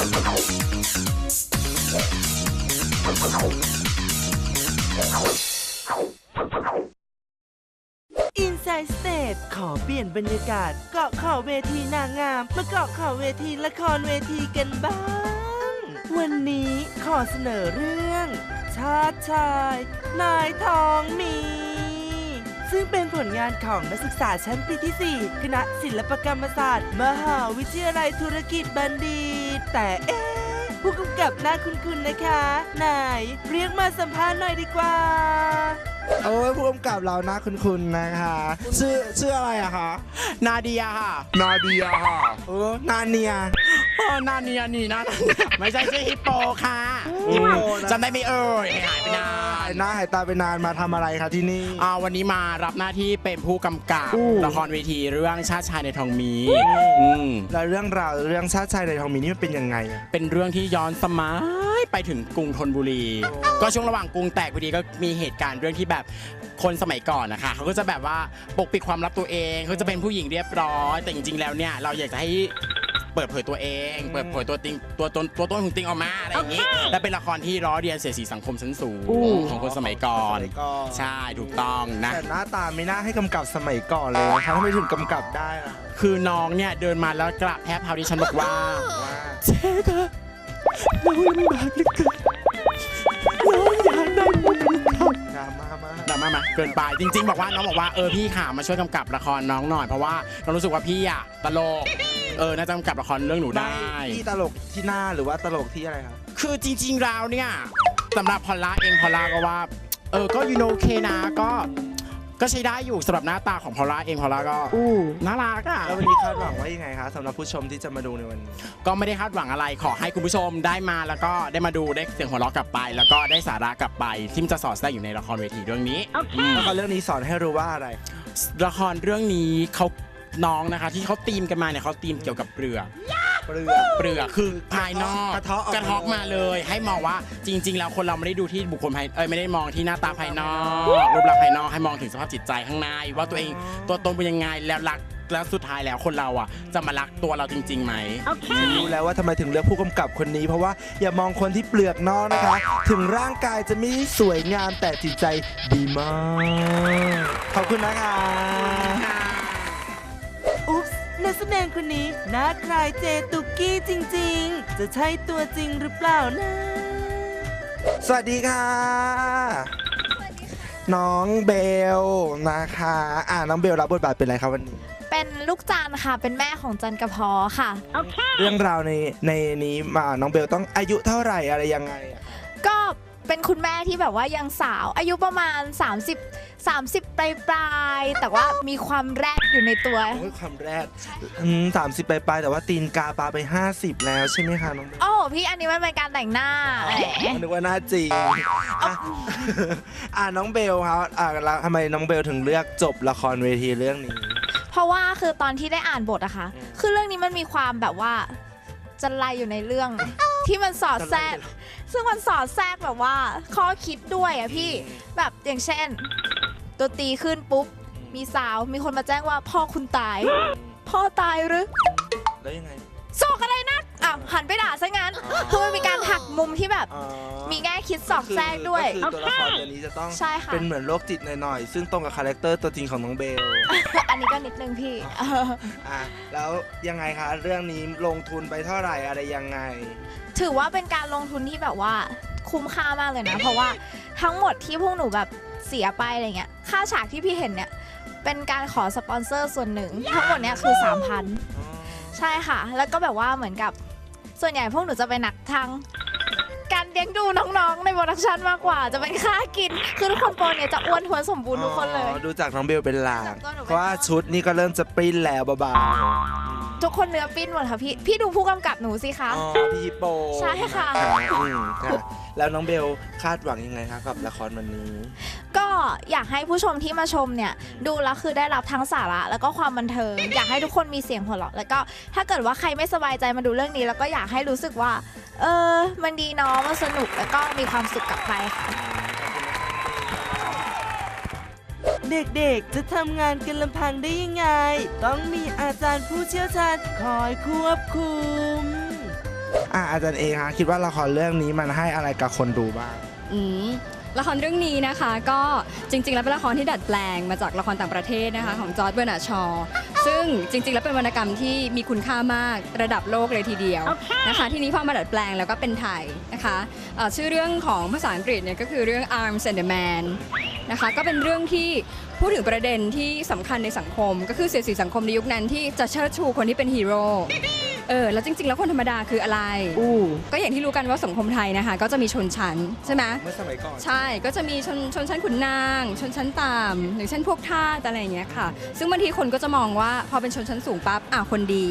อินไซ e ์สเต e ขอเปลี่ยนบรรยากาศ เกาะข่าเวทีนางงาม มาเกาะข่าเวทีละครเวทีกันบ้าง วันนี้ขอเสนอเรื่อง ชาติชาย นายทองมี ซึ่งเป็นผลงานของนักศึกษาชั้นปีที่ 4 คณะศิลปกรรมศาสตร์ มหาวิทยาลัยธุรกิจบัณฑิต แต่เอ๊ะผู้กำกับหน้าคุ้นๆนะคะ ไหน เรียกมาสัมภาษณ์หน่อยดีกว่า โอ้ยผู้กำกับเรานะคุณคุณนะคะ ชื่อชื่ออะไรอะคะ นาเดียค่ะ นาเดียค่ะ โอ้นาเนีย เออนาเนียนี่นะไม่ใช่ชื่อฮิปโปค่ะฮิปโปนะจำได้ไหมเอ่ยหายไปนานหายหน้าหายตาไปนานมาทำอะไรคะที่นี่ อ่าวันนี้มารับหน้าที่เป็นผู้กำกับอู้ ละครเวทีเรื่องชาติชายในทองมีอืมแล้วเรื่องราวเรื่องชาติชายในทองมีนี่มันเป็นยังไงอะเป็นเรื่องที่ย้อนสมัยไปถึงกรุงธนบุรี ก็ช่วงระหว่างกรุงแตกพอดีก็มีเหตุการณ์เรื่องที่แบบคนสมัยก่อนนะคะเขาก็จะแบบว่าปกปิดความลับตัวเองเขาจะเป็นผู้หญิงเรียบร้อย แต่จริงๆแล้วเนี่ยเราอยากจะให้ เปิดเผยตัวเอง เปิดเผยตัวติงตัวตนตัวตนของติงออกมาอะไรอย่างนี้ และเป็นละครที่ล้อเรียนเสียดสีสังคมชั้นสูงของคนสมัยก่อน สมัยก่อน ใช่ถูกต้องนะ แต่หน้าตาไม่น่าให้กำกับสมัยก่อนเลยนะคะทำไมถึงกำกับได้ล่ะคือน้องเนี่ยเดินมาแล้วกระแทบเท้าดิฉันบอกว่า ว่า เจ๊คะน้องลำบากเหลือเกินน้ ม่ามากดราม่ามาเกินไปจริง ๆ บอกว่าน้องบอกว่าเออพี่ขามาช่วยกำกับละครน้องหน่อยเพราะว่าเรารู้สึกว่าพี่อะตลกเออน่าจะกำกับละครเรื่องหนูได้ ที่ตลกที่หน้าหรือว่าตลกที่อะไรครับ คือจริงๆแล้วเนี่ยสำหรับพอลล่าเองพอลล่าก็ว่า เออก็ยูโนเคนะก็ ก็ใช้ได้อยู่สำหรับหน้าตาของพอลล่าเองพอลล่าก็น่ารักอะแล้ววันนี้คาดหวังว่ายังไงคะสำหรับผู้ชมที่จะมาดูในวันนี้ก็ไม่ได้คาดหวังอะไรขอให้คุณผู้ชมได้มาแล้วก็ได้มาดูได้เสียงหัวเราะกลับไป แล้วก็ได้สาระกลับไปที่มันจะสอดแทรกอยู่ในละครเวทีเรื่องนี้อืมแล้วก็เรื่องนี้สอนให้รู้ว่าอะไร ละครเรื่องนี้เขาน้องนะคะ ที่เขาตีมกันมาเนี่ยเขาตีมเกี่ยวกับเปลือกเปลือก เปลือกคือภายนอกกระเทาะออกมากระเทาะมาเลย ให้มองว่าจริง ๆ แล้วคนเราไม่ได้ดูที่บุคคลภายเอ้ยไม่ได้มองที่หน้าตาภายนอกรูปลักษณ์ภายนอกให้มองถึงสภาพจิตใจข้างในว่าตัวเองตัวตนเป็นยังไงแล้วรักแล้วสุดท้ายแล้วคนเราอะ จะมารักตัวเราจริงๆไหม รู้แล้วว่าทำไมถึงเลือกผู้กำกับคนนี้ เพราะว่าอย่ามองคนที่เปลือกนอกนะคะ ถึงร่างกายจะไม่ได้สวยงามแต่จิตใจดีมาก ขอบคุณนะคะอุ๊บนัก แสดงคนนี้หน้าคล้ายเจตุกกี้จริง ๆ จะใช่ตัวจริงหรือเปล่านะ สวัสดีค่ะ น้องเบลนะคะ อ่าน้องเบลรับบทบาทเป็นอะไรครับวันนี้ เป็นลูกจันทร์ค่ะ เป็นแม่ของจันกระเพอค่ะ เรื่องราวในในนี้มาน้องเบลต้องอายุเท่าไหร่อะไรยังไงอะก็ เป็นคุณแม่ที่แบบว่ายังสาว อายุประมาณ 30 30ปลายปลายๆแต่ว่ามีความแรดอยู่ในตัว โอ้ยความแรกสามสิบปลายๆแต่ว่าตีนกาปลาไป 50 แล้วใช่ไหมคะน้องเบลโอ้โหพี่อันนี้มันเป็นการแต่งหน้าแหม นึกว่าหน้าจริงอะอ่าน้องเบลครับอ่าแล้วทำไมน้องเบลถึงเลือกจบละครเวทีเรื่องนี้ เพราะว่าคือตอนที่ได้อ่านบทอะค่ะ คือเรื่องนี้มันมีความแบบว่าจันไรอยู่ในเรื่อง ที่มันสอดแทรกซึ่งมันสอดแทรกแบบว่า ข้อคิดด้วยอะพี่แบบอย่างเช่นตัวตีขึ้นปุ๊บมีสาวมีคนมาแจ้งว่าพ่อคุณตาย พ่อตายหรือแล้วยังไงโศกอะไรนักอะ หันไปด่าซะงั้นอ๋อคือมันมีการหักมุมที่แบบ อ๋อมีแง่คิดสอดแทรกด้วย ก็คือตัวละครตัวนี้จะต้องใช่ค่ะ เป็นเหมือนโรคจิตหน่อยๆ ซึ่งตรงกับคาแรคเตอร์ตัวจริงของน้องเบลอันนี้ก็นิดนึงพี่เอออะแล้วยังไงคะ เรื่องนี้ลงทุนไปเท่าไหร่อะไรยังไง ถือว่าเป็นการลงทุนที่แบบว่าคุ้มค่ามากเลยนะ เพราะว่าทั้งหมดที่พวกหนูแบบเสียไปอะไรเงี้ย ค่าฉากที่พี่เห็นเนี่ย เป็นการขอสปอนเซอร์ส่วนหนึ่ง ทั้งหมดเนี่ยคือ 3,000 ใช่ค่ะ แล้วก็แบบว่าเหมือนกับ ส่วนใหญ่พวกหนูจะไปหนักทางการเลี้ยงดูน้องๆ ในโปรดักชันมากกว่า จะเป็นค่ากิน คือทุกคนโปรเนี่ยจะอ้วนท้วนสมบูรณ์ทุกคนเลยอ๋อดูจากน้องเบลเป็นหลักจากตัวหนูเป็นเพราะว่าชุดนี่ก็เริ่มจะปริ้นแล้วเบาทุกคนเนื้อปิ้นหมดค่ะพี่ พี่ดูผู้กำกับหนูสิคะๆอ๋อพี่ฮิปโปใช่ค่ะนอืมค่ะ แล้วน้องเบลคาดหวังยังไงคะกับละครวันนี้ก็ อยากให้ผู้ชมที่มาชมเนี่ย ดูแล้วคือได้รับทั้งสาระแล้วก็ความบันเทิง อยากให้ทุกคนมีเสียงหัวเราะแล้วก็ถ้าเกิดว่าใครไม่สบายใจมาดูเรื่องนี้ แล้วก็อยากให้รู้สึกว่า เออ มันดีเนาะมันสนุกแล้วก็มีความสุขกลับไปค่ะ เด็กๆ จะทำงานกันลำพังได้ยังไง ต้องมีอาจารย์ผู้เชี่ยวชาญคอยควบคุม อะอาจารย์เองฮะคิดว่าละครเรื่องนี้มันให้อะไรกับคนดูบ้าง อืม ละครเรื่องนี้นะคะก็จริง ๆ แล้วเป็นละครที่ดัดแปลงมาจากละครต่างประเทศนะคะของจอร์ดเบอร์นาร์ดชอว์ซึ่งจริง ๆ แล้วเป็นวรรณกรรมที่มีคุณค่ามากระดับโลกเลยทีเดียวนะคะทีนี้พอมาดัดแปลงแล้วก็เป็นไทยนะคะเอ่อชื่อเรื่องของภาษาอังกฤษเนี่ยก็คือเรื่อง Arms and the Man นะคะก็เป็นเรื่องที่พูดถึงประเด็นที่สำคัญในสังคม ก็คือเสียดสีสังคมในยุคนั้นที่จะเชิดชูคนที่เป็นฮีโร่ เออแล้วจริง ๆ แล้วคนธรรมดาคืออะไรก็อย่างที่รู้กันว่าสังคมไทยนะคะ ก็จะมีชนชั้นใช่ไหมเมื่อสมัยก่อน ใช่ก็จะมีชนชนชั้นขุนนาง ชนชั้นต่ำอย่างเช่นพวกทาสอะไรอย่างเงี้ยค่ะ ซึ่งบางทีคนก็จะมองว่าพอเป็นชนชั้นสูงปั๊บอะคนดี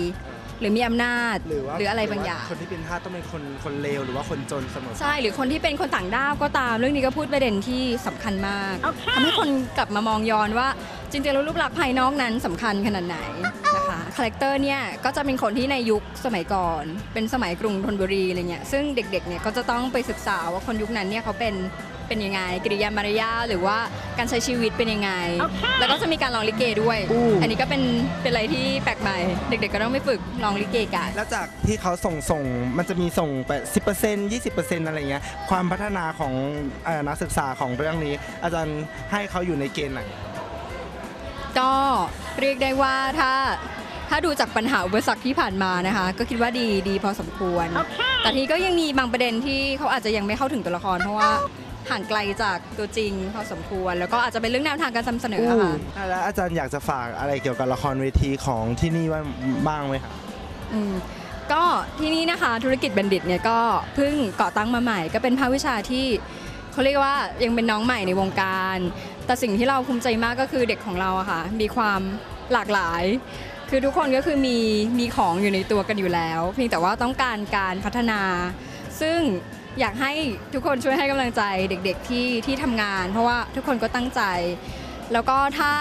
หรือมีอำนาจหรือว่าอะไรบางอย่าง คนที่เป็นทาสต้องเป็นคนคนเลวหรือว่าคนจนเสมอใช่หรือคนที่เป็นคนต่างด้าวก็ตาม เรื่องนี้ก็พูดประเด็นที่สำคัญมากทำให้คนกลับมามองย้อนว่า จริงๆแล้วรูปลักษณ์ภายนอกนั้นสำคัญขนาดไหนนะ คะคาแรคเตอร์เนี่ยก็จะเป็นคนที่ในยุคสมัยก่อน เป็นสมัยกรุงธนบุรีอะไรเงี้ยซึ่งเด็กๆเนี่ยก็จะต้องไปศึกษาว่าคนยุคนั้นเนี่ยเขาเป็นเป็นยังไงกิริยามารยาทหรือว่าการใช้ชีวิตเป็นยังไง แล้วก็จะมีการร้องลิเกด้วย อันนี้ก็เป็นเป็นอะไรที่แปลกใหม่ เด็กๆก็ต้องไปฝึกร้องลิเกกันแล้วจากที่เขาส่งส่งมันจะมีส่งไปสิบเปอร์เซ็นต์ยี่สิบเปอร์เซ็นต์อะไรเงี้ยความพัฒนาของเอ่อนักศึกษาของเรื่องนี้ อาจารย์ให้เขาอยู่ในเกณฑ์ไหนก็เรียกได้ว่าถ้า ถ้าดูจากปัญหาอุปสรรคที่ผ่านมานะคะ ก็คิดว่าดีดีพอสมควร แต่ทีนี้ก็ยังมีบางประเด็นที่เขาอาจจะยังไม่เข้าถึงตัวละคร เพราะว่าห่างไกลจากตัวจริงพอสมควร แล้วก็อาจจะเป็นเรื่องแนวทางการนำเสนออะค่ะแล้วอาจารย์อยากจะฝากอะไรเกี่ยวกับละครเวทีของที่นี่ว่าบ้างไหมครับอืมก็ที่นี่นะคะธุรกิจบัณฑิตเนี่ยก็เพิ่งก่อตั้งมาใหม่ ก็เป็นภาควิชาที่เขาเรียกว่ายังเป็นน้องใหม่ในวงการ แต่สิ่งที่เราภูมิใจมากก็คือเด็กของเราอะค่ะมีความ หลากหลาย คือทุกคนก็คือมีมีของอยู่ในตัวกันอยู่แล้ว เพียงแต่ว่าต้องการการพัฒนา ซึ่งอยากให้ทุกคนช่วยให้กำลังใจเด็กๆที่ที่ทำงาน เพราะว่าทุกคนก็ตั้งใจ แล้วก็ถ้า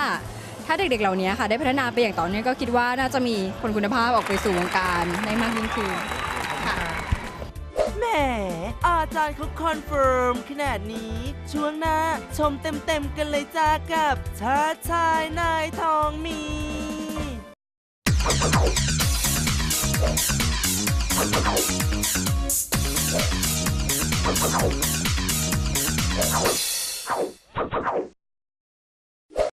ถ้าเด็กๆ เหล่านี้ค่ะได้พัฒนาไปอย่างต่อเนื่องก็คิดว่าน่าจะมีคนคุณภาพออกไปสู่วงการได้มากยิ่งขึ้น อาจารย์เขาคอนเฟิร์มขนาดนี้ ช่วงหน้าชมเต็มๆกันเลยจ้ากับชาชายนายทองมี